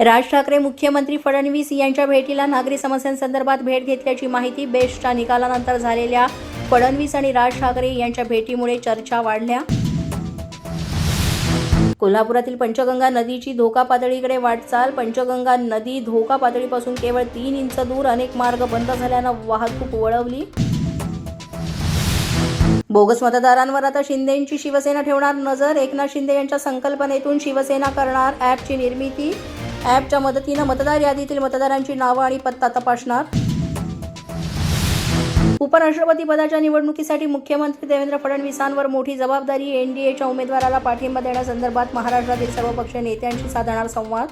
राज ठाकरे मुख्यमंत्री फडणवीस यांच्या भेटीला नागरी समस्यांसंदर्भात भेट घेतल्याची माहिती बेस्टच्या निकालानंतर झालेल्या फडणवीस आणि राज ठाकरे यांच्या भेटीमुळे चर्चा वाढल्या. कोल्हापुरातील पंचगंगा नदीची धोका पातळीकडे वाटचाल. पंचगंगा नदी धोका पातळीपासून केवळ तीन इंच दूर अनेक मार्ग बंद झाल्यानं वाहतूक वळवली. बोगस मतदारांवर आता शिंदेची शिवसेना ठेवणार नजर. एकनाथ शिंदे यांच्या संकल्पनेतून शिवसेना करणार ॲपची निर्मिती. ॲपच्या मदतीनं मतदार यादीतील मतदारांची नावं आणि पत्ता तपासणार. उपराष्ट्रपती पदाच्या निवडणुकीसाठी मुख्यमंत्री देवेंद्र फडणवीसांवर मोठी जबाबदारी एनडीएच्या उमेदवाराला पाठिंबा देण्यासंदर्भात महाराष्ट्रातील सर्वपक्षीय नेत्यांशी साधणार संवाद.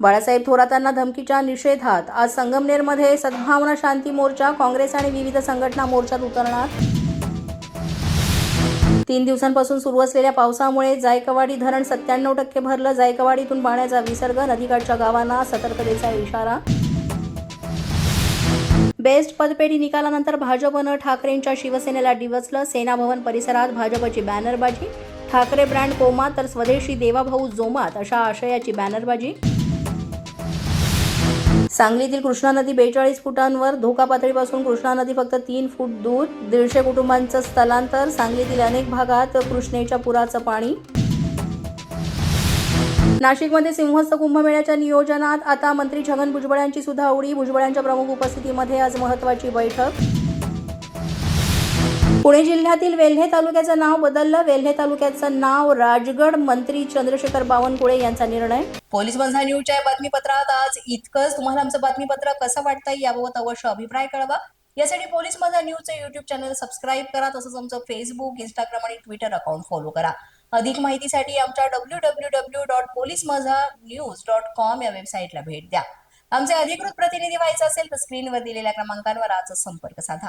बाळासाहेब थोरातांना धमकीच्या निषेधात आज संगमनेरमध्ये सद्भावना शांती मोर्चा काँग्रेस आणि विविध संघटना मोर्चात उतरणार. तीन दिवसांपासून सुरू असलेल्या पावसामुळे जायकवाडी धरण सत्त्याण्णव टक्के भरलं. जायकवाडीतून पाण्याचा विसर्ग नदीकाठच्या गावांना सतर्कतेचा इशारा. बेस्ट पदपेढी निकालानंतर भाजपनं ठाकरेंच्या शिवसेनेला डिवचलं. सेना भवन परिसरात भाजपची बॅनरबाजी. ठाकरे ब्रँड कोमा तर स्वदेशी देवाभाऊ जोमात अशा आशयाची बॅनरबाजी. सांगलीतील कृष्णा नदी बेचाळीस फुटांवर धोका पातळीपासून कृष्णा नदी फक्त तीन फूट दूर. दीडशे कुटुंबांचं स्थलांतर. सांगलीतील अनेक भागात कृष्णेच्या पुराचं पाणी. नाशिकमध्ये सिंहस्थ कुंभमेळ्याच्या नियोजनात आता मंत्री छगन भुजबळ यांची सुद्धा उडी भुजबळांच्या प्रमुख उपस्थितीमध्ये आज महत्वाची बैठक. पुणे जिल्ह्यातील वेल्हे तालुक्याचं नाव बदललं. वेल्हे तालुक्याचं नाव राजगड. मंत्री चंद्रशेखर बावनकुळे यांचा निर्णय. पोलीस बंधा न्यूजच्या या बातमीपत्रात आज इतकंच. तुम्हाला आमचं बातमीपत्र कसं वाटतंय याबाबत अवश्य अभिप्राय कळवा. यासाठी पोलीस माझा न्यूजचं युट्यूब चॅनल सबस्क्राईब करा. तसंच आमचं फेसबुक इंस्टाग्राम आणि ट्विटर अकाउंट फॉलो करा. अधिक माहितीसाठी आमच्या W W W dot police माझा न्यूज डॉट कॉम या वेबसाईटला भेट द्या. आमचे अधिकृत प्रतिनिधी व्हायचं असेल तर स्क्रीनवर दिलेल्या क्रमांकांवर आजच संपर्क साधा.